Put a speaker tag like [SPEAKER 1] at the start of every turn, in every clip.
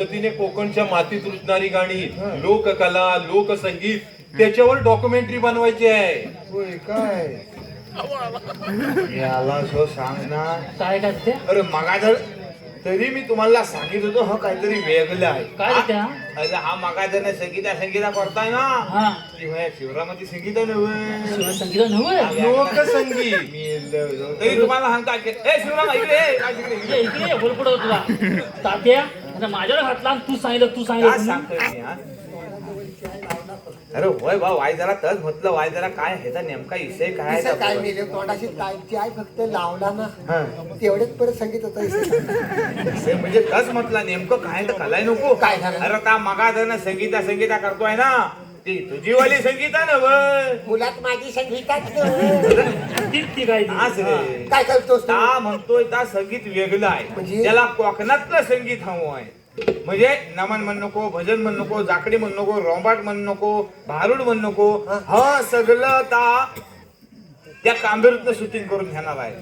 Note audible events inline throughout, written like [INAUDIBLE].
[SPEAKER 1] पद्धतीने कोकणच्या मातीत रुजणारी गाणी लोककला लोकसंगीत त्याच्यावर डॉक्युमेंटरी बनवायची आहे.
[SPEAKER 2] होय काय? याला सो सांग ना.
[SPEAKER 3] काय
[SPEAKER 2] अरे मगा जर तरी मी तुम्हाला सांगित होतो हा काहीतरी वेगळं आहे.
[SPEAKER 3] काय
[SPEAKER 2] अरे हा मगा जर संगीता संगीता करताय ना?
[SPEAKER 3] हा.
[SPEAKER 2] शिवरामाची संगीत नव्हे.
[SPEAKER 1] लोकसंगीत.
[SPEAKER 2] तरी तुम्हाला सांगता शिवराम
[SPEAKER 3] तुला. तात्या माझ्यावर घातला आणि तू सांगितलं तू
[SPEAKER 2] काय
[SPEAKER 3] सांगितलं
[SPEAKER 2] सांगतोय मी, हा? अरे होय बा वाय जरा तच म्हटलं वाय जरा काय ह्याचा नेमका विषय काय आहे
[SPEAKER 4] काय मेले तोंडाशी काय फक्त लावला ना.
[SPEAKER 2] हा.
[SPEAKER 4] तेवढेच परत संगीत होतं
[SPEAKER 2] विषय म्हणजे तच म्हटलं नेमकं काय तर घालाय नको.
[SPEAKER 4] काय झालं?
[SPEAKER 2] अरे ता मगा जर संगीता संगीता करतोय ना. ती तुझी वाली संगीता ना वय.
[SPEAKER 4] मुलात माझी संगीतात [LAUGHS]
[SPEAKER 3] ती ती काय ती?
[SPEAKER 2] तास रे.
[SPEAKER 4] काय करतोस तू?
[SPEAKER 2] ता म्हणतोय ता संगीत वेगळं आहे.
[SPEAKER 4] म्हणजे?
[SPEAKER 2] त्याला कोकणातलं संगीत हवं आहे. म्हणजे नमन म्हण नको भजन म्हण नको जाकडी म्हण नको रोंबाट म्हण नको भारुड म्हण नको हा. सगळं ता त्या कांबेरूतनं शूटिंग करून घेणार आहे.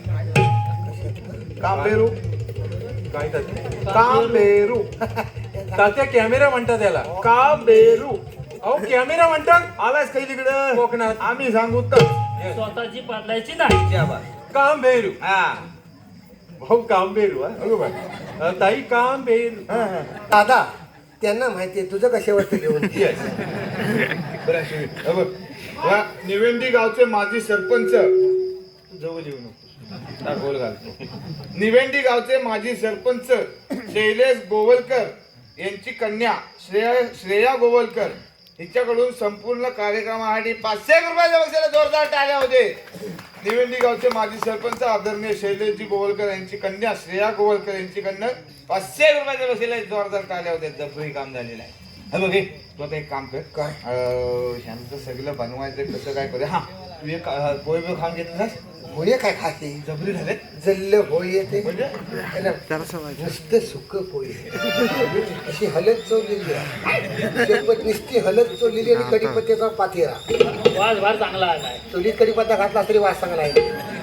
[SPEAKER 2] कांबेरू?
[SPEAKER 1] काय?
[SPEAKER 2] कांबेरू.
[SPEAKER 1] तात्या कॅमेरा म्हणतात त्याला.
[SPEAKER 2] कांबेरू.
[SPEAKER 1] अहो कॅमेरा म्हणतात
[SPEAKER 2] आलास काही तिकडं
[SPEAKER 1] कोकणात.
[SPEAKER 2] आम्ही सांगू तर.
[SPEAKER 3] स्वतःची बदलायची नाही
[SPEAKER 2] त्या बा.
[SPEAKER 1] कांबेरू
[SPEAKER 2] हा
[SPEAKER 1] भाऊ कांबेरू हा अगं बाई. अ, ताई
[SPEAKER 2] हा, हा.
[SPEAKER 4] दादा त्यांना माहितीये तुझं कशावरती घेऊन
[SPEAKER 2] Yes. बरं, शिवी. बघ. या निवेंदी गावचे माजी सरपंच जवळ येऊ नको गोल घालतो निवेंदी गावचे माजी सरपंच शैलेश गोवलकर यांची कन्या श्रेया श्रेया गोवलकर हिच्याकडून संपूर्ण कार्यक्रमासाठी पाचशे रुपयाच्या बक्षाला जोरदार टाळ्या होते. निवेंदी गावचे माजी सरपंच आदरणीय शैलेशजी गोवलकर यांची कन्या श्रेया गोवलकर यांची कन्या पाचशे रुपयाच्या बक्षाला जोरदार टाळ्या होत्या जबरी काम झालेलं आहे. हे बघ तू आता एक काम कर.
[SPEAKER 4] काय?
[SPEAKER 2] ह्यांचं सगळं बनवायचं कसं काय करूया हा तू एक पोहे खाऊन घेतलास?
[SPEAKER 4] होय काय खाते?
[SPEAKER 2] जबरी झाले
[SPEAKER 4] जल्ल होय येते.
[SPEAKER 2] म्हणजे?
[SPEAKER 4] त्याला नुसतं सुक पोळी अशी हलत चोरलेली आहे. शेपट नुसती हलत चोरलेली आणि कडीपत्त्याचा पातेरा
[SPEAKER 3] वाज भार चांगला आलाय.
[SPEAKER 4] चुलीत कडीपत्ता घातला तरी वास चांगला आहे.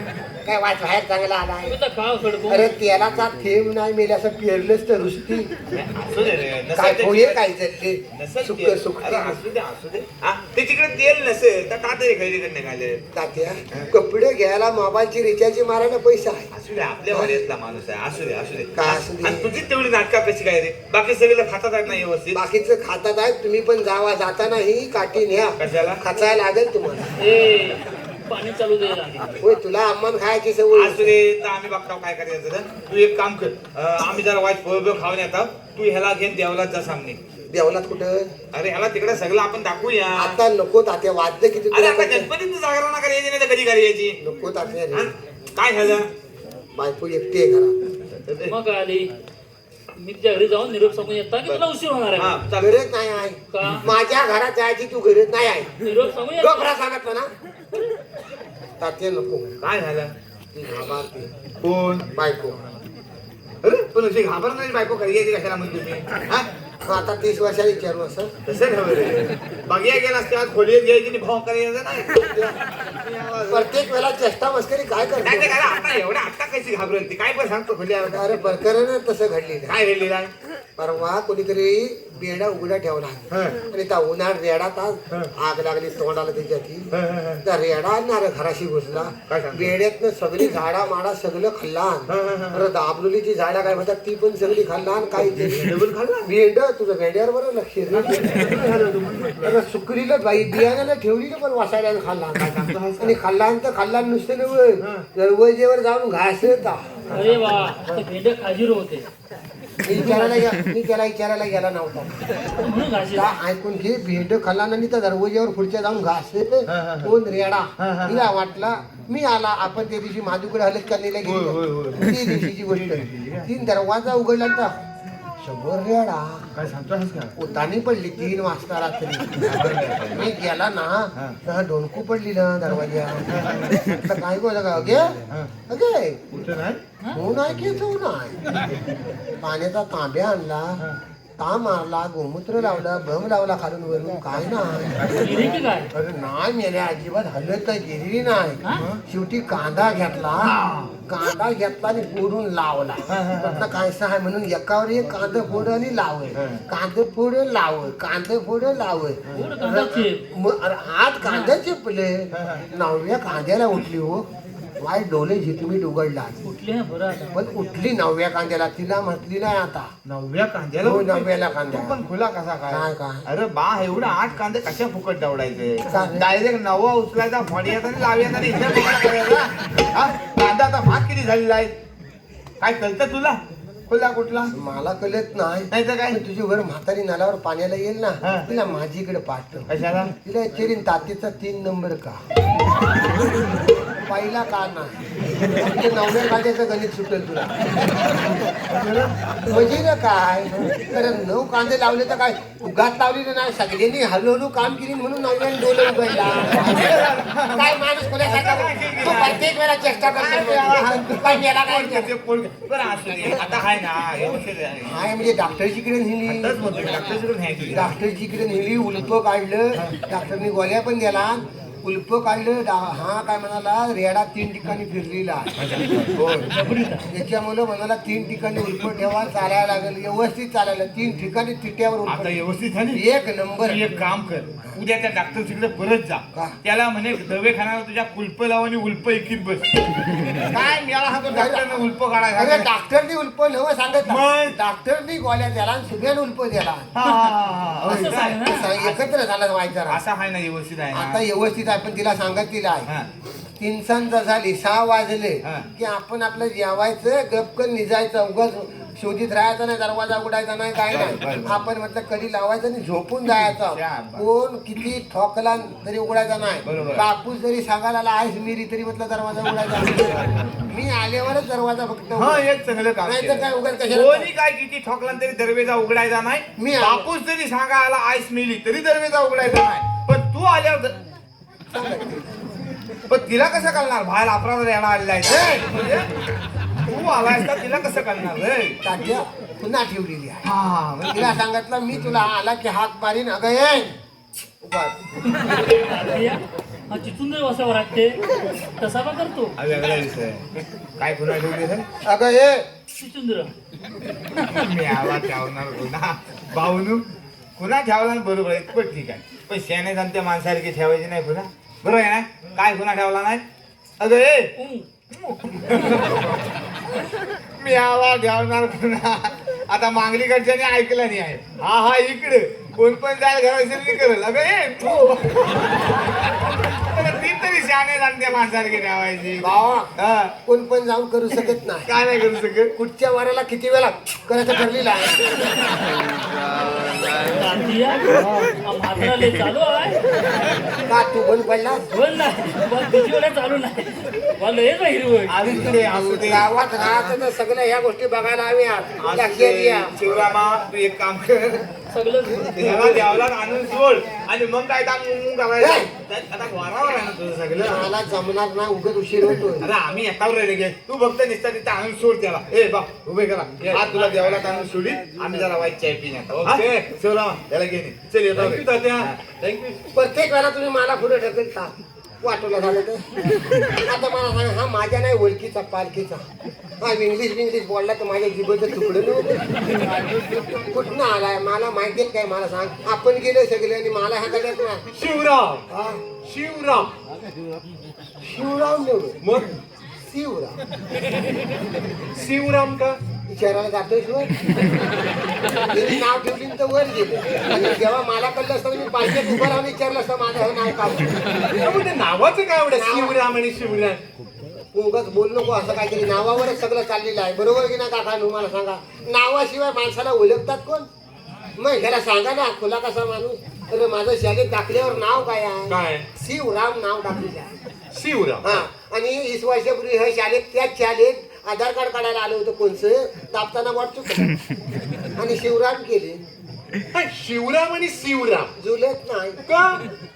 [SPEAKER 4] काय वास बाहेर चांगला आला आहे? अरे तेलाचा थेंब नाही मेले असं पेरलंच तर रुसती
[SPEAKER 2] असू दे रे नसेल
[SPEAKER 4] काय
[SPEAKER 2] ते-
[SPEAKER 4] होय काय जल्ले
[SPEAKER 2] नसेल
[SPEAKER 4] सुक
[SPEAKER 2] तेल.
[SPEAKER 4] सुक
[SPEAKER 2] अरे असू दे असू दे. हा ते तिकडे तेल नसेल तर का तरी खरेदी करणे घाले
[SPEAKER 4] तात्या कपडे घ्यायला मोबाईलची रिचार्ज मारायला पैसा आहे.
[SPEAKER 2] असू दे आपल्या वाड्यातला माणूस आहे. असू दे असू दे.
[SPEAKER 4] काय असू दे?
[SPEAKER 2] आणि तुझी तेवढी नाटका कशी काय रे? बाकी सगळं खातात आहेत ना व्यवस्थित?
[SPEAKER 4] बाकीचं खातात आहे तुम्ही पण जावा जाताना ही काठी न्या.
[SPEAKER 2] कशाला?
[SPEAKER 4] खाचायला लागेल तुम्हाला.
[SPEAKER 3] ए पाणी चालू दे.
[SPEAKER 4] होय तुला आम्हाला खायची सवय
[SPEAKER 2] असू दे तर आम्ही बघताव काय करायचं तर तू एक काम कर अं, आम्ही जरा वाईट बिहे खाऊन येतात तू ह्याला घेऊन देवलाच जा सामने.
[SPEAKER 4] देवलात कुठं?
[SPEAKER 2] अरे ह्याला तिकडे सगळं आपण दाखवूया.
[SPEAKER 4] आता नको तात्या वाद्य किती
[SPEAKER 2] अरे
[SPEAKER 4] तुला
[SPEAKER 2] आता? गणपतीचं जागरण करायची नाही तर कधी करायची
[SPEAKER 4] नको तात्या.
[SPEAKER 2] हा?
[SPEAKER 4] रे
[SPEAKER 2] काय झालं?
[SPEAKER 4] बायको एकटी आहे घरात.
[SPEAKER 3] मग आली. मी तुझ्या घरी जाऊन निरोप सांगून येता की तुला उशीर होणार
[SPEAKER 2] हा
[SPEAKER 3] आहे
[SPEAKER 2] चालेल.
[SPEAKER 4] गरज नाही आहे.
[SPEAKER 3] का?
[SPEAKER 4] माझ्या घरात जायची तू गरज नाही आहे.
[SPEAKER 3] निरोप सांगून येता.
[SPEAKER 4] डोकरा सांगत ना. तात्या नको.
[SPEAKER 2] काय झालं?
[SPEAKER 4] ती घाबरते.
[SPEAKER 2] कोण?
[SPEAKER 4] बायको.
[SPEAKER 2] अरे पण अशी घाबरणारी बायको करायची कशाला म्हणजे तुम्ही? हा?
[SPEAKER 4] आता तीस वर्षाला विचारू असं.
[SPEAKER 2] कसं ठेवलं रे बघिया गेलास तेव्हा खोलीत घ्यायची आणि भाव करायचं नाही.
[SPEAKER 4] प्रत्येक वेळा चेष्टा मस्करी काय
[SPEAKER 2] नाही ते
[SPEAKER 4] करतो
[SPEAKER 2] काय आता एवढ्या आता कशी घाबरेल ती काय पण सांगतो खोली
[SPEAKER 4] अरे प्रकरण तसं घडलेलं
[SPEAKER 2] काय घडलेलं आहे?
[SPEAKER 4] परवा कोणीतरी बेडा उघडा ठेवला आणि त्या उन्हाळ रेडात आज आग लागली तोंडाला त्याच्या ती त्या रेडा आणणार घराशी घुसला? बेड्यातनं सगळी झाडा माडा सगळं अरे दाबलोलीची झाडा काय म्हणतात ती पण सगळी खाल्लान काही
[SPEAKER 2] खाल्ला
[SPEAKER 4] बेड तुझं बेड्यावर बरं लक्ष सुकरीला बाई बियाण्याला ठेवली ना पण वासायला खाल्ला आणि. खाल्ल्यानंतर खाल्ला नुसतं नव्हे दरवाजेवर जाऊन घास येता
[SPEAKER 3] अरे वा भेंडे खाजीर होते.
[SPEAKER 4] मी विचारायला गे- मी त्याला विचारायला गेला नव्हता.
[SPEAKER 3] म्हणून
[SPEAKER 4] ऐकून घे भेट खाल्ला आणि त्या दरवाज्यावर पुढच्या जाऊन घास. कोण रेडा? तिला वाटला मी आला आपण त्या दिवशी माझूकडे हलत करलेला गेली ती दिवशीची गोष्ट तीन दरवाजा उघडला तर शंभर रेडा.
[SPEAKER 2] काय सांगतोस का?
[SPEAKER 4] उतानी पडली तीन वाजता रात्री. मी गेला ना तर डोनकू पडली ना दरवाजा. तर काय गोष्ट का अगे? अगे.
[SPEAKER 2] कुठं नाही?
[SPEAKER 4] हो नाही की नाही पाण्याचा तांब्या आणला ता मारला गोमूत्र लावला भम लावला खालून वरून काय नाही.
[SPEAKER 3] काय?
[SPEAKER 4] अरे नाही मेल्या अजिबात हलत नाही गेलेली नाही? शेवटी कांदा घेतला. कांदा घेतला आणि फोडून लावला. म्हटलं कायसा आहे म्हणून एकावर एक कांदा फोड आणि लाव कांदा फोड लाव कांदा फोड लाव
[SPEAKER 3] एवढं कांदा चिप.
[SPEAKER 4] मग अरे आज कांदा चिपले. नवव्या कांद्याला उठली हो. वाय डोले झिटमीट उघडला
[SPEAKER 3] बरं आता.
[SPEAKER 4] पण उठली नवव्या कांद्याला? तिला म्हटली नाही आता.
[SPEAKER 2] नवव्या कांद्याला
[SPEAKER 4] हो? नवव्याला
[SPEAKER 2] तू
[SPEAKER 4] कांद्या
[SPEAKER 2] पण खुला कसा
[SPEAKER 4] काय,
[SPEAKER 2] काय
[SPEAKER 4] काय?
[SPEAKER 2] अरे बा एवढं आठ कांदे कशा फुकट दवडायचे? डायरेक्ट नवा उचलायचा फडियाचा आणि लावयाचा आणि इथे फुकट करायचा. हा? कांदा आता भात किती झालेला आहे? काय कळतं तुला? खुला कुठला?
[SPEAKER 4] मला कळत नाही.
[SPEAKER 2] नाही तर काय?
[SPEAKER 4] पण तुझी वर म्हातारी नाल्यावर पाण्याला येईल
[SPEAKER 2] हा.
[SPEAKER 4] ना तिला माझीकडे पाठव.
[SPEAKER 2] कशाला?
[SPEAKER 4] तिला चिरीन तातीचा तीन नंबर का? पहिला का नाही? नवव्या कांद्याचं गणित सुटेल तुला. म्हणजे ना काय? कारण नऊ कांदे लावले तर काय? उगाच लावली ना नाही. सगळ्यांनी हळूहळू काम केली म्हणून नव्याने डोले उघडला. काय माणूस कोणासारखा? तू प्रत्येक वेळा चेष्टा करतो काय मेला.
[SPEAKER 2] आता आहे ना. आहे.
[SPEAKER 4] म्हणजे डॉक्टरजीकडे नेली.
[SPEAKER 2] आताच म्हणतो की डॉक्टरकडून ह्या केली.
[SPEAKER 4] डॉक्टरजीकडे नेली उल्प काढलं. डॉक्टरने गोळ्या पण दिला उल्प काढलं हा काय म्हणाला रेडा तीन ठिकाणी फिरलेला त्याच्यामुळे म्हणाला तीन ठिकाणी उल्प ठेवा चालायला लागेल. व्यवस्थित चालायला तीन ठिकाणी तिट्यावर
[SPEAKER 2] आता व्यवस्थित झाली.
[SPEAKER 4] एक नंबर.
[SPEAKER 2] तू एक काम कर उद्या त्या डॉक्टर तिकडे परत जा.
[SPEAKER 4] का?
[SPEAKER 2] त्याला म्हणे दवेखान्याला तुझ्या कुलप लाव आणि उल्प एकीत बस. काय मिळाला हा तो डॉक्टरने उल्प
[SPEAKER 4] अरे
[SPEAKER 2] काढायला
[SPEAKER 4] डॉक्टरनी उल्प नव सांगत
[SPEAKER 2] मग?
[SPEAKER 4] डॉक्टरनी गोळ्या दिला आणि सुग्यान उल्प दिला
[SPEAKER 2] हा, हा, हा, हा.
[SPEAKER 3] असं सांग ना.
[SPEAKER 4] सांग- एकत्र झाला व्हायचा
[SPEAKER 2] असा आहे ना व्यवस्थित आहे
[SPEAKER 4] आता
[SPEAKER 2] ना
[SPEAKER 4] व्यवस्थित आहे पण तिला सांगत तिला आहे
[SPEAKER 2] हा.
[SPEAKER 4] तीनसांचा झाली सहा वाजले. की आपण आपलं जेवायचं गपकन निजायचं उगाच शोधित राहायचं नाही दरवाजा उघडायचा नाही काय नाही आपण म्हटलं कधी लावायचं आणि झोपून जायचं. कोण किती ठोकला तरी उघडायचा नाही. कापूस जरी सांगायला आला आहेस मिरी तरी म्हटलं दरवाजा उघडायचा. मी आल्यावरच दरवाजा फक्त
[SPEAKER 2] हा. एक चांगलं काम
[SPEAKER 4] नाही तर. काय उघड
[SPEAKER 2] कोणी काय किती ठोकला तरी दरवेजा उघडायचा नाही
[SPEAKER 4] मी.
[SPEAKER 2] कापूस जरी सांगायला आईस मिली तरी दरवेजा उघडायचा नाही पण तू आल्यावर पण तिला कसं कळणार? बाहेर अपराध येणार आलेला आहे म्हणजे तू आलायस का तिला कसं कळणार रे?
[SPEAKER 4] तात्या पुन्हा ठेवलेली आहे.
[SPEAKER 2] हा म्हणजे
[SPEAKER 4] तिला सांगितलं मी तुला आला की हाक मारीन अगं ये
[SPEAKER 3] हा चिचुंदर असं वाटते तसा का करतो.
[SPEAKER 2] हा वेगळा विषय आहे. काय पुन्हा ठेवली सर
[SPEAKER 4] अगं ये.
[SPEAKER 3] चिचुंदर.
[SPEAKER 2] मी आवाज ठेवणार पुन्हा भाऊनू पुन्हा ठेवला ना बरोबर आहे पण ठीक आहे. पण शेणे जाण त्या माणसासारखी ठेवायची नाही पुन्हा बरोबर आहे ना? काय पुन्हा ठेवला नाही? अगं ए मी आवा ठेवणार पुन्हा आता मांगलीकडच्याने ऐकलं नाही आहे. हा हा इकडे. कोण पण जायला घराशी करेल. अगं ए तू ती तरी शाणे जाण त्या माणसासारखी ठेवायची.
[SPEAKER 4] भावा
[SPEAKER 2] हा.
[SPEAKER 4] कोण पण जाऊन करू शकत नाही.
[SPEAKER 2] काय नाही करू शकत?
[SPEAKER 4] कुठच्या वाराला किती वेळा करायचं ठरलेलं आहे.
[SPEAKER 3] तात्या, हा म्हातारा लय चालू आहे
[SPEAKER 4] का तू बंद पडला?
[SPEAKER 3] बंद नाही पण तिची वेळा चालू नाही मला हेच आहे हिरवळ
[SPEAKER 2] अलीकडे असू दे
[SPEAKER 4] गावात राहत सगळ्या ह्या गोष्टी बघायला लक्षात. घ्या
[SPEAKER 2] शिवरामा तू एक काम कर.
[SPEAKER 3] सगळं
[SPEAKER 2] त्याला द्यावला आणून सोड. आणि मग काय काम मुंग करायचं त्यात आता वारावर आहे ना तुझं सगळं.
[SPEAKER 4] मला जमणार ना उगत उशीर होतोय.
[SPEAKER 2] अरे आम्ही एकावर रे गे. तू फक्त निसता तिथे आणून सोड त्याला. ए बा उभे करा. आज तुला देवाला आणून सोडी. आम्ही जरा वाईट चाय पिण्यात
[SPEAKER 1] ओके.
[SPEAKER 2] शिवरामा त्याला घे नी. चल येतो.
[SPEAKER 1] थँक्यू
[SPEAKER 4] प्रत्येक वेळा तुम्ही मला पुढे ढकलता. वाटोला झालं तर आता मला सांगा हा माझ्या नाही ओळखीचा पालखीचा. हा इंग्लिश इंग्लिश बोलला तर माझ्या जिबेचं तुकडं कुठनं आलाय? मला माहिती काय? मला सांग. आपण गेले सगळे आणि मला ह्या कळत नाही?
[SPEAKER 1] शिवराम.
[SPEAKER 4] हा,
[SPEAKER 1] शिवराम.
[SPEAKER 4] शिवराम
[SPEAKER 1] मग?
[SPEAKER 4] शिवराम.
[SPEAKER 1] शिवराम का?
[SPEAKER 4] विचारायला जातोय शिवाय. त्यांनी नाव ठेवली तर वर गेलं. आणि जेव्हा मला कळलं असतं मी पाहिजे उभं राहून विचारलं असतं माझं हे नाव काय?
[SPEAKER 1] म्हणजे नावाचं काय एवढं? शिवराम आणि शिवराम.
[SPEAKER 4] उगाच बोल नको असं काहीतरी. नावावरच सगळं चाललेलं आहे. बरोबर की नाही काका? मला सांगा. नावाशिवाय माणसाला ओळखतात कोण? मग ह्याला सांगा ना खुला कसा माणूस? अरे माझं शाळेत दाखल्यावर नाव काय आहे? शिवराम नाव टाकलेलं आहे.
[SPEAKER 1] शिवराम.
[SPEAKER 4] हा. आणि वीस वर्षापूर्वी ह्या शाळेत त्याच शाळेत आधार कार्ड काढायला आलं होतं कोणचं दाबताना वाटचूक आणि शिवराम केले
[SPEAKER 1] हा, शिवराम आणि शिवराम.
[SPEAKER 4] जुलत नाही.
[SPEAKER 1] का?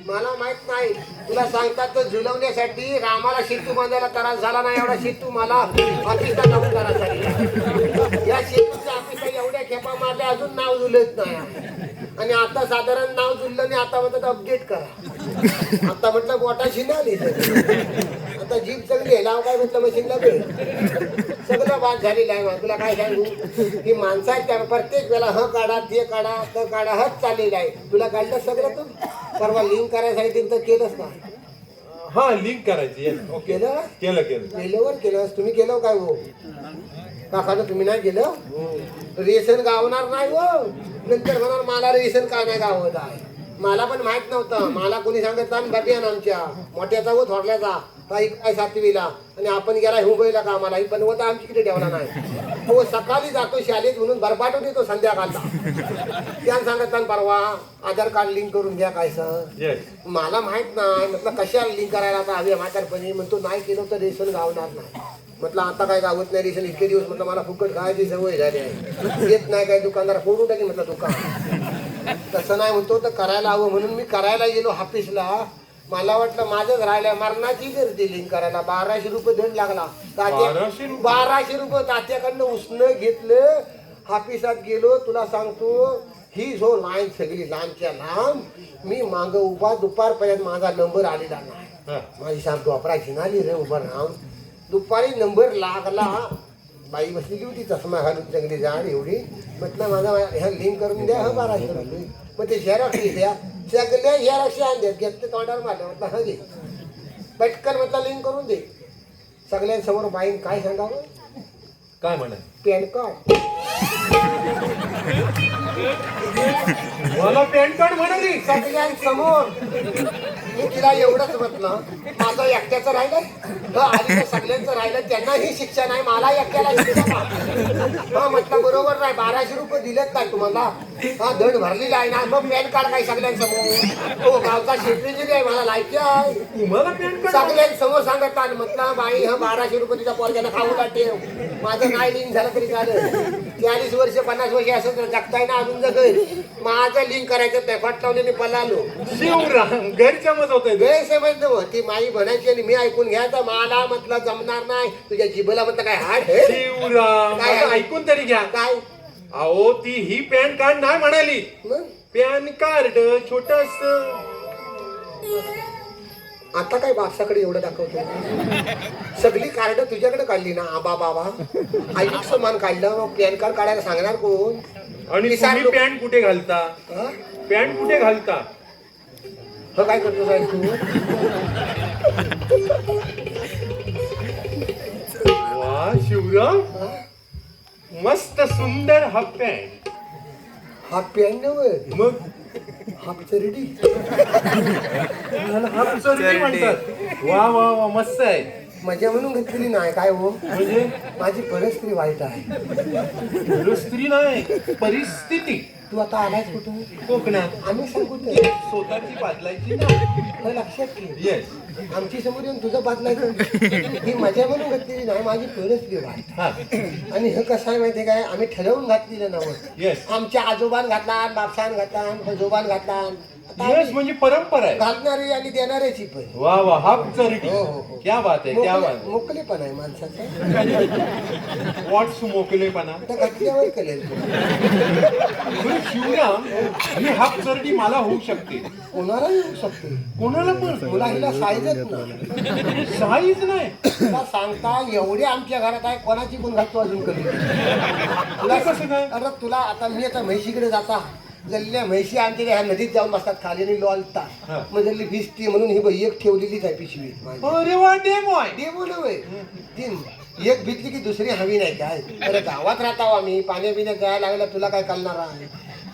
[SPEAKER 4] मला माहीत नाही. तुला सांगतात तर झुलवण्यासाठी रामाला शेतू बांधायला त्रास झाला नाही एवढा शेतू मला ऑफिसला जाऊन त्रास झाला या शेतूच्या ऑफिसला एवढ्या खेपा मारल्या अजून नाव जुलत नाही. आणि आता साधारण नाव जुळलं आणि आता म्हणतात अपडेट करा. आता म्हटलं गोटा ना आता जीप चांगली आहे लाव काय म्हटलं मशीनला भेट सगळं बाद झालेलं आहे मग तुला काय सांगू? की माणसं आहेत त्या प्रत्येक वेळेला ह काढा ते काढा त काढा हच चाललेलं आहे. तुला काढलं सगळं तू? परवा लिंक करायसाठी तर केलंच ना.
[SPEAKER 1] हा लिंक करायची. ओके [COUGHS]
[SPEAKER 4] केलं?
[SPEAKER 1] केलं केलं.
[SPEAKER 4] केल्यावर केलं. तुम्ही केलं काय हो? काकानं तुम्ही नाही केलं? रेशन गावणार नाही हो. नंतर म्हणाल मला रेशन का नाही गावत आहे? मला पण माहीत नव्हतं. मला कोणी सांगत बबियान आमच्या. मोठ्याचा व थोरल्याचा काही काय सातवीला. आणि आपण गेला मुंबईला कामाला. ही पण होता आमची किती ठेवला नाही. तो सकाळी जातो शाळेत म्हणून बरबाटून येतो संध्याकाळचा. त्यानं सांगत परवा आधार कार्ड लिंक करून घ्या काय सर? मला माहीत नाही. म्हटलं कशाला लिंक करायला आता हवी म्हातारपणी? म्हणतो नाही केलं तर रेशन गावणार नाही. म्हटलं आता काय गावत नाही रेशन? इतके दिवस म्हटलं मला फुकट खायची सवय झाली आहे. येत नाही काय दुकानदार? फोडून टाकी म्हटलं दुकान. तसं नाही म्हणतो तर करायला हवं म्हणून मी करायला गेलो हाफिसला. मला वाटलं माझंच राहिलं मरणाची गर्दी लिंक करायला बाराशे रुपये दंड लागला. तात्या-
[SPEAKER 1] बाराशे रुपये?
[SPEAKER 4] तात्याकडनं उसनं घेतलं. हाफिसात गेलो. तुला सांगतो ही जो लाईन सगळी लांबच्या लांब मी माग उभा दुपारपर्यंत माझा नंबर आलेला नाही.
[SPEAKER 1] हा.
[SPEAKER 4] माझी शांत वापरायची नाली रे उभं राहून. दुपारी नंबर लागला. बाई बसलेली होती चष्मा घालून चांगली जाड एवढी. म्हटलं माझा ह्या लिंक करून द्या हा बाराशे रुपये. मग ते झेरॉक्स द्या सगळ्या झेरॉक्स आणल्यात घेतले तोंडावर मारलं म्हटलं हा घे. पटकन म्हटलं लिंक करून दे. सगळ्यांसमोर बाईन काय सांगावं?
[SPEAKER 1] काय म्हणा
[SPEAKER 4] पॅन कार्ड
[SPEAKER 1] मला पॅन कार्ड म्हणाली.
[SPEAKER 4] सगळ्यांसमोर. मी तिला एवढंच म्हटलं माझं एकट्याचं राहिलं सगळ्यांचं राहिलं त्यांनाही शिक्षा नाही मला एकट्याला शिक्षा. हा म्हटलं बरोबर नाही बाराशे रुपये दिलेत काय तुम्हाला. हा दंड भरलेला आहे ना मग पॅन कार्ड काय सगळ्यांसमोर? हो गावचा सेक्रेटरी आहे मला लायकी आहे. सगळ्यांसमोर सांगत म्हटलं बाई हा बाराशे रुपये तिच्या पोरग्याला खाऊ ठेव. माझं नाही लिंक झालं तरी चालेल. चाळीस वर्ष पन्नास वर्ष असं तर जगताय ना अजून जगेल माझं लिंक करायचं नाही फाट लावलेली पलालो.
[SPEAKER 1] शिवराम गैरसमज होत
[SPEAKER 4] गैरसमज नव्ह ती माई म्हणायची आणि मी ऐकून घ्यायचं मला म्हटलं जमणार नाही. तुझ्या जिभेला म्हटलं काय हाड हे
[SPEAKER 1] शिवराम
[SPEAKER 4] काय
[SPEAKER 1] आता? ऐकून तरी घ्या.
[SPEAKER 4] काय?
[SPEAKER 1] अहो ती ही पॅन कार्ड नाही म्हणाली.
[SPEAKER 4] मग?
[SPEAKER 1] पॅन कार्ड छोटस.
[SPEAKER 4] आता काय बापसाकडे एवढं दाखवतो सगळी कार्ड तुझ्याकडे काढली ना आबा बाबा. आयुष्य मान काढलं मग पॅन कार्ड काढायला सांगणार कोण?
[SPEAKER 1] आणि तुम्ही पॅन्ट कुठे घालता? पॅन्ट कुठे घालता?
[SPEAKER 4] हो काय करतो साहेब तू?
[SPEAKER 1] वा शिवराम? मस्त सुंदर हा पॅन्ट.
[SPEAKER 4] हा पॅन नव्हे?
[SPEAKER 1] मग
[SPEAKER 4] हाफ चरडी
[SPEAKER 1] ह्याला हाफ चरडी म्हणतात. वा वा वा मस्त आहे.
[SPEAKER 4] मजा म्हणून घेतलेली नाही काय हो?
[SPEAKER 1] म्हणजे?
[SPEAKER 4] माझी परिस्थिती वाईट आहे.
[SPEAKER 1] दुरुस्ती नाही परिस्थिती.
[SPEAKER 4] तू आता आलायस कुठून?
[SPEAKER 1] कोकणात.
[SPEAKER 4] आम्ही सांगू
[SPEAKER 1] स्वतःची बदलायची ना.
[SPEAKER 4] लक्षात
[SPEAKER 1] येस
[SPEAKER 4] आमची समोर येऊन तुझं बदलायचं ही मजा म्हणून घातलेली नाही माझी परिस्थिती वाईट
[SPEAKER 1] हा.
[SPEAKER 4] आणि हे कसं आहे माहितीये काय? आम्ही ठरवून घातलेलं
[SPEAKER 1] येस
[SPEAKER 4] आमच्या आजोबान घातला बापसान घातला आजोबान घातला
[SPEAKER 1] येस म्हणजे परंपरा आहे.
[SPEAKER 4] घालणारे आणि देणाऱ्याची पण.
[SPEAKER 1] वा वा हाफ चरडी
[SPEAKER 4] हो, हो, हो.
[SPEAKER 1] क्या बात आहे क्या बात
[SPEAKER 4] मोकळेपण आहे माणसाचा.
[SPEAKER 1] आहे व्हॉट्स मोकलेपणा
[SPEAKER 4] आता घातल्यावर कळेल
[SPEAKER 1] बरं, शिवराम ही हाफ चरडी मला होऊ शकते.
[SPEAKER 4] कोणाला येऊ शकते.
[SPEAKER 1] कोणाला पण.
[SPEAKER 4] तुला हिला साईजच नाही.
[SPEAKER 1] साईज नाही.
[SPEAKER 4] तुला सांगता एवढे आमच्या घरात आहे कोणाची पण घालतो अजून कधी.
[SPEAKER 1] तुला कसं काय?
[SPEAKER 4] अरे तुला आता मी आता म्हैशीकडे जाता. जल्ल्या म्हैशी आमच्या ह्या नदीत जाऊन बसतात खाली आणि
[SPEAKER 1] हा.
[SPEAKER 4] मग जल्ली भिजती म्हणून ही बाई एक ठेवलेलीच आहे पिशवी.
[SPEAKER 1] अरे वा
[SPEAKER 4] नव्हे तीन एक भिजली की दुसरी हवी नाही काय? अरे गावात राहता हो आम्ही पाण्या पिण्या जायला लागलं तुला काय कळणार आहे?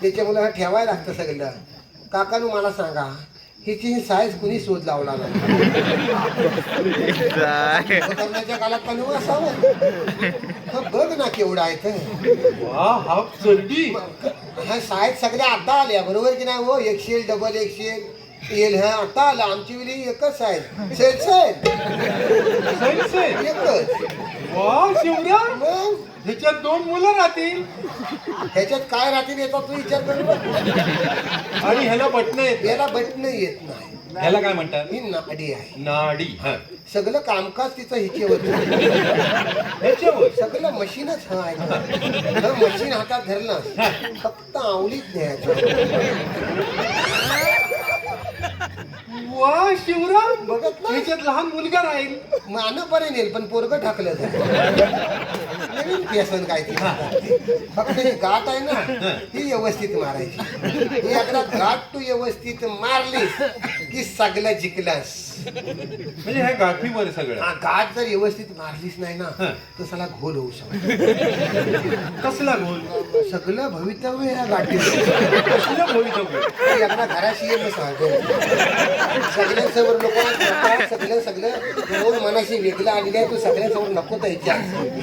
[SPEAKER 4] त्याच्यामुळे हा ठेवायला लागतं सगळं. काकानू मला सांगा हिची साईज कुणी शोध लावला करण्याच्या काळात असावं. हा बघ ना केवढा आहे तर हा साईज सगळ्या आता आल्या बरोबर की नाही हो? एक्सेल डबल एक्सेल एल ह्या आता आलं. आमची वेळी एकच साईज सेल
[SPEAKER 1] आहे.
[SPEAKER 4] एकच.
[SPEAKER 1] वा ह्याच्यात दोन मुलं राहतील.
[SPEAKER 4] ह्याच्यात काय राहतील याचा तू विचार करू.
[SPEAKER 1] आणि ह्याला बटणं येत.
[SPEAKER 4] याला बटणं येत नाही
[SPEAKER 1] ह्याला काय म्हणतात?
[SPEAKER 4] ही नाडी आहे.
[SPEAKER 1] नाडी हा.
[SPEAKER 4] सगळं कामकाज तिचं हिचेवर
[SPEAKER 1] ह्याच्यावर?
[SPEAKER 4] सगळं मशीनच हा आहे. मशीन हातात धरलं. फक्त आवडीत न्यायचं.
[SPEAKER 1] वा शिवराम.
[SPEAKER 4] बघत ना
[SPEAKER 1] त्याच्यात लहान मुलगा राहील.
[SPEAKER 4] मानपर्यंत येईल पण पोरग टाकलं नवीन व्यसन काय ती. फक्त ही गाठ आहे ना ती व्यवस्थित मारायची. ही एकदा गाठ तू व्यवस्थित मारली की सगळं जिंकलास.
[SPEAKER 1] म्हणजे ह्या गाठीवर सगळं.
[SPEAKER 4] हा गाठ जर व्यवस्थित मारलीच नाही ना तर सला घोल होऊ शकतो.
[SPEAKER 1] कसला गोल
[SPEAKER 4] सगळं भवितव्य या गाठीत
[SPEAKER 1] कसलं भवितव्य?
[SPEAKER 4] घराशी ये मग सांगतो सगळ्यांसमोर लोक सगळं सगळं दोन मनाशी वेगळं आलेलं आहे तू सगळ्यांसमोर नको त्याच्या.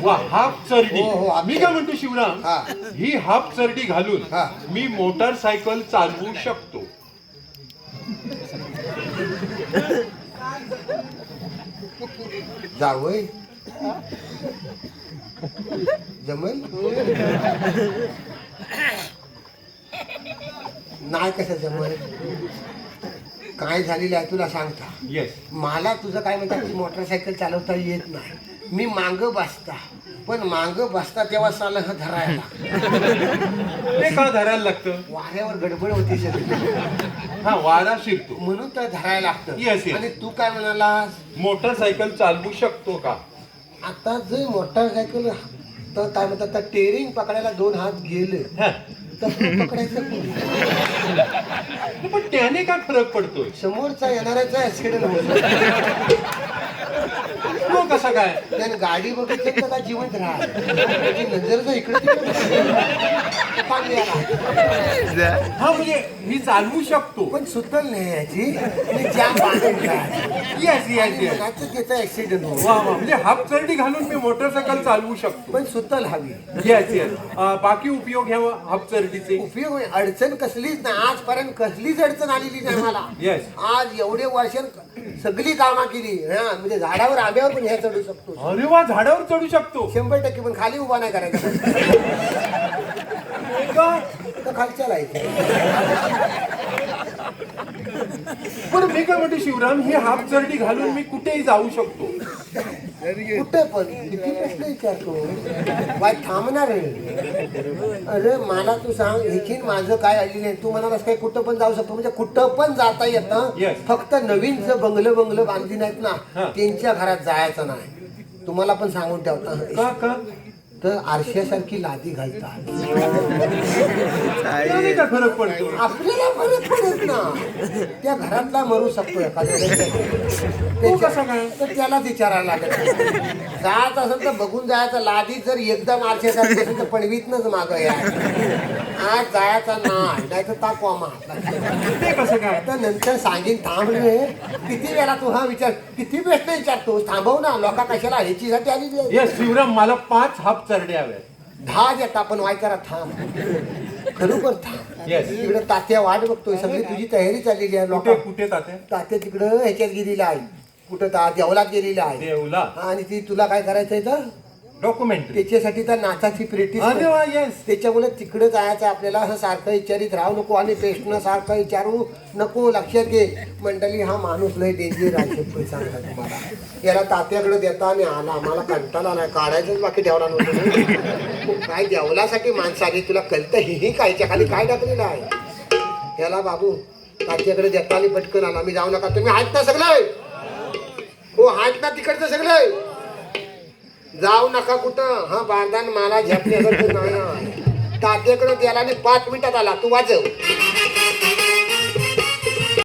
[SPEAKER 1] वा हाफ चरडी.
[SPEAKER 4] हो, हो, हाफ
[SPEAKER 1] मी काय म्हणतो शिवराम?
[SPEAKER 4] हा.
[SPEAKER 1] ही हाफ चरडी घालून
[SPEAKER 4] हा.
[SPEAKER 1] मी मोटारसायकल चालवू शकतो.
[SPEAKER 4] जावय जमल नाही कसं जमल काय झालेलं आहे तुला सांगता
[SPEAKER 1] येस
[SPEAKER 4] मला तुझं काय म्हणतात मोटरसायकल चालवता येत नाही मी मांग बसता. पण मांग बसता तेव्हा साला हा धरायला.
[SPEAKER 1] ते का धरायला लागतं?
[SPEAKER 4] वाऱ्यावर गडबड होती सगळी
[SPEAKER 1] हा वारा शिरतो.
[SPEAKER 4] म्हणून तर धरायला लागतं.
[SPEAKER 1] Yes.
[SPEAKER 4] आणि तू काय म्हणालास
[SPEAKER 1] मोटारसायकल चालवू शकतो का?
[SPEAKER 4] आता जे मोटरसायकल तर काय म्हणतात त्या टेरिंग पकडायला दोन हात गेले.
[SPEAKER 1] हा.
[SPEAKER 4] तर तू पकडायचं कोण?
[SPEAKER 1] पण त्याने काय फरक पडतोय?
[SPEAKER 4] समोरचा येणाऱ्याचा ऍक्सिडेंट होतो [LAUGHS]
[SPEAKER 1] तो कसा काय?
[SPEAKER 4] त्याने गाडी बघितली तर का जिवंत राहा त्याची नजर जर इकडे तिकडे.
[SPEAKER 1] हा म्हणजे मी चालवू शकतो.
[SPEAKER 4] पण सुतल नाही याची. आणि जाम बांधून राहायची.
[SPEAKER 1] येस येस येस
[SPEAKER 4] मगाचं त्याचा ऍक्सिडेंट हो
[SPEAKER 1] वा म्हणजे हाफ चरडी घालून मी मोटरसायकल चालवू शकतो.
[SPEAKER 4] पण सुतल हवी.
[SPEAKER 1] येस येस बाकी उपयोग ह्या हाफ चरडीचे?
[SPEAKER 4] उपयोग. अडचण कसलीच नाही. आजपर्यंत कसलीच अडचण आलेली नाही मला
[SPEAKER 1] Yes.
[SPEAKER 4] आज एवढे वर्ष सगळी कामा केली. हा म्हणजे झाडावर आंब्यावर पण ह्या चढू शकतो.
[SPEAKER 1] अरे वा झाडावर चढू शकतो.
[SPEAKER 4] शंभर टक्के पण खाली उभा नाही करायचा? तर खालच्या लायचं
[SPEAKER 1] पण मी काय म्हणतो शिवराम ही हाफ चरडी घालून मी कुठेही जाऊ शकतो.
[SPEAKER 4] कुठे पण किती प्रश्न विचारतो? बाय थांबणार आहे. अरे मला तू सांग हेची माझं काय आली नाही? तू म्हणालास काय कुठं पण जाऊ शकतो. म्हणजे कुठं पण जाता येतं. फक्त नवीन जर बंगलं बंगलं बांधली नाहीत ना. त्यांच्या घरात जायचं नाही. तुम्हाला पण सांगून ठेवता. तर आरशासारखी लादी घालतात.
[SPEAKER 1] फरक पडतो?
[SPEAKER 4] आपल्याला फरक पडत ना. त्या घरातला मरू शकतो एखाद्या
[SPEAKER 1] तो कसा काय?
[SPEAKER 4] तर त्यालाच विचारायला लागत जात असेल तर बघून जायचं. लादी जर एकदम आरशासारखी असेल तर पणवीतनच माग या. आज जायचा नाही नाही तर ताकवा मा
[SPEAKER 1] ते कसं काय?
[SPEAKER 4] तर नंतर सांगेन थांब रे किती वेळा तू हा विचार किती प्रश्न विचारतोस थांबव ना लोका कशाला ह्याचीसाठी आली?
[SPEAKER 1] येस शिवराम मला पाच हाफ चरड्या हव्यात
[SPEAKER 4] दहा देता आपण वाय करा थांब. खरोखर थांब.
[SPEAKER 1] येस
[SPEAKER 4] तिकडे तात्या वाट बघतोय सगळी तुझी तयारी चाललेली आहे
[SPEAKER 1] कुठे
[SPEAKER 4] लोक.
[SPEAKER 1] कुठे तात्या?
[SPEAKER 4] तात्या तिकडं ह्याच्यात गेलेला आहे. कुठं ता देवलात गेलेला आहे.
[SPEAKER 1] देवला
[SPEAKER 4] आणि ती तुला काय करायचंय तर
[SPEAKER 1] डॉक्युमेंटरी
[SPEAKER 4] त्याच्यासाठी तर नाचाची
[SPEAKER 1] अरे वा येस
[SPEAKER 4] त्याच्यामुळे तिकडे जायचं आपल्याला असं सारखं विचारित राहू नको आणि पेशनं सारखं विचारू नको लक्षात घे. मंडळी हा माणूस लय डेंजर आहे पण सांगता तुम्हाला. याला तात्याकडे देता आणि आला. आम्हाला कंटाळा नाही काढायचंच बाकी ठेवला नव्हतं काय देवलासाठी माणसं आली? तुला कळतं हे ही कायच्या खाली काय टाकलेलं आहे? याला बाबू तात्याकडे देता आणि पटकन आला. मी जाऊ नका. तुम्ही आहेत ना सगळे. हो आहेत ना तिकडचं सगळे. जाऊ नका कुठं. हा बारदान मला झेपण्यासारखं तातेकडं [LAUGHS] तात्याकडं गेला आणि पाच मिनिटात आला. तू वाजव.